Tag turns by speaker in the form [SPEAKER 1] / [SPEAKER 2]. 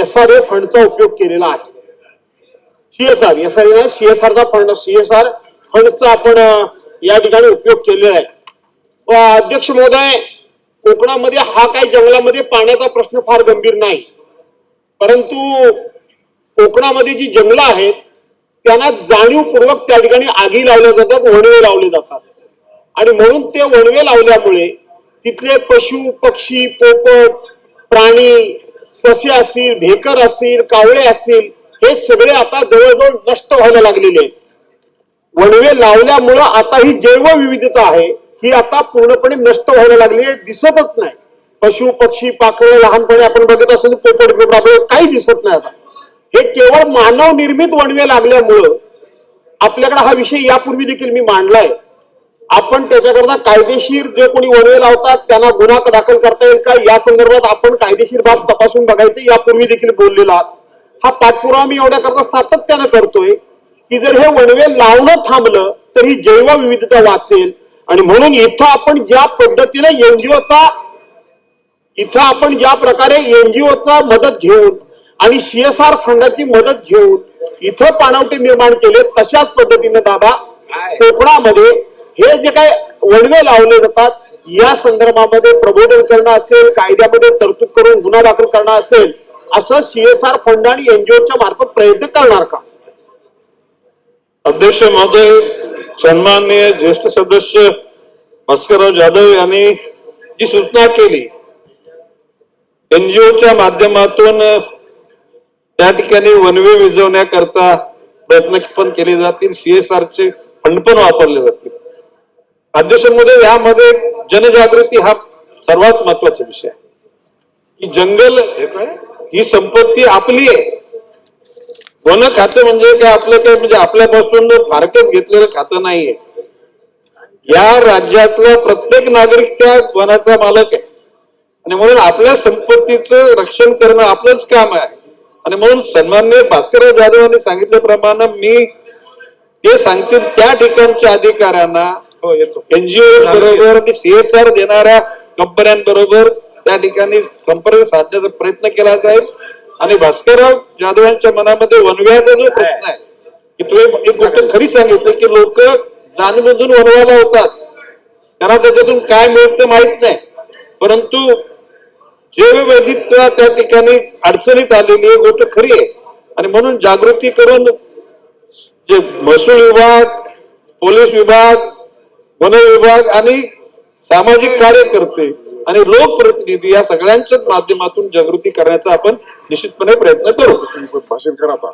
[SPEAKER 1] S R ए फंडचा उपयोग केलेला आहे. सीएसआर एस आर ए सीएसआरचा फंड सीएसआर फंडचा आपण या ठिकाणी उपयोग केलेला आहे. अध्यक्ष महोदय कोकणामध्ये हा काही जंगलामध्ये पाण्याचा प्रश्न फार गंभीर नाही. परंतु कोकणामध्ये जी जंगलं आहेत त्यांना जाणीवपूर्वक त्या ठिकाणी आगी लावल्या जातात वणवे लावले जातात. आणि म्हणून ते वणवे लावल्यामुळे तिथले पशु पक्षी पोपट प्राणी ससे असतील भेकर असतील कावळे असतील हे सगळे आता जवळजवळ नष्ट व्हायला लागलेले आहेत. वणवे लावल्यामुळं आता ही जैवविविधता आहे ही आता पूर्णपणे नष्ट व्हायला लागली आहे दिसतच नाही. पशु पक्षी पाखरं लहानपणी आपण बघत असतो पोपट बिपट आपल्याला काही दिसत नाही आता. हे केवळ मानव निर्मित वणवे लागल्यामुळं आपल्याकडे हा विषय यापूर्वी देखील मी मांडलाय. आपण त्याच्याकरता कायदेशीर जे कोणी वणवे लावतात त्यांना गुन्हा दाखल करता येईल का? या संदर्भात आपण कायदेशीर बाब तपासून बघायचं. यापूर्वी देखील बोललेला आहात. हा पाठपुरावा मी एवढ्या करता सातत्यानं करतोय की जर हे वणवे लावणं थांबलं तर ही जैवविविधता वाचेल. आणि म्हणून इथं आपण ज्या पद्धतीने एनजीओचा इथं आपण ज्या प्रकारे एनजीओचा मदत घेऊन आणि सीएसआर फंडाची मदत घेऊन इथं पाणवटे निर्माण केले तशाच पद्धतीने दादा कोकणामध्ये हे जे काय वडवे लावले जातात या संदर्भामध्ये प्रबोधन करणं असेल कायद्यामध्ये तरतूद करून गुन्हा दाखल करणं असेल असं सीएसआर फंड आणि एनजीओच्या मार्फत प्रयत्न करणार का?
[SPEAKER 2] अध्यक्ष महोदय सन्माननीय ज्येष्ठ सदस्य भास्करराव जाधव यांनी जी सूचना केली एनजीओच्या माध्यमातून त्या ठिकाणी वनवे विजवण्याकरता प्रयत्न पण केले जातील सीएसआरचे फंड पण वापरले जातील. अध्यक्ष महोदय यामध्ये जनजागृती हा सर्वात महत्त्वाचा विषय आहे. की जंगल ही संपत्ती आपली आहे. वन खातं म्हणजे काय? आपलं काय? म्हणजे आपल्यापासून फारकत घेतलेलं खातं नाहीये. या राज्यातला प्रत्येक नागरिक त्या वनाचा मालक आहे. आणि म्हणून आपल्या संपत्तीचं रक्षण करणं आपलंच काम आहे. आणि म्हणून सन्मान्य भास्करराव जाधव यांनी सांगितल्याप्रमाणे मी ते सांगतील त्या ठिकाणच्या अधिकाऱ्यांना
[SPEAKER 1] हो येतो.
[SPEAKER 2] एनजीओ बरोबर आणि सीएसआर देणाऱ्या कंपन्यांबरोबर त्या ठिकाणी संपर्क साधण्याचा प्रयत्न केला जाईल. आणि भास्करराव जाधव यांच्या मनामध्ये वनव्याचा जो प्रश्न आहे की तुम्ही एक गोष्ट खरी सांगितलं की लोक जाणून वनवाला होतात. त्यांना त्याच्यातून काय मिळतं माहीत नाही. परंतु जैववैविधता त्या ठिकाणी अडचणीत आलेली आहे गोष्ट खरी आहे. आणि म्हणून जागृती करून जे महसूल विभाग पोलीस विभाग वन विभाग आणि सामाजिक कार्यकर्ते आणि लोकप्रतिनिधी या सगळ्यांच्याच माध्यमातून जागृती करण्याचा आपण निश्चितपणे प्रयत्न करू.
[SPEAKER 3] भाषण करा आता.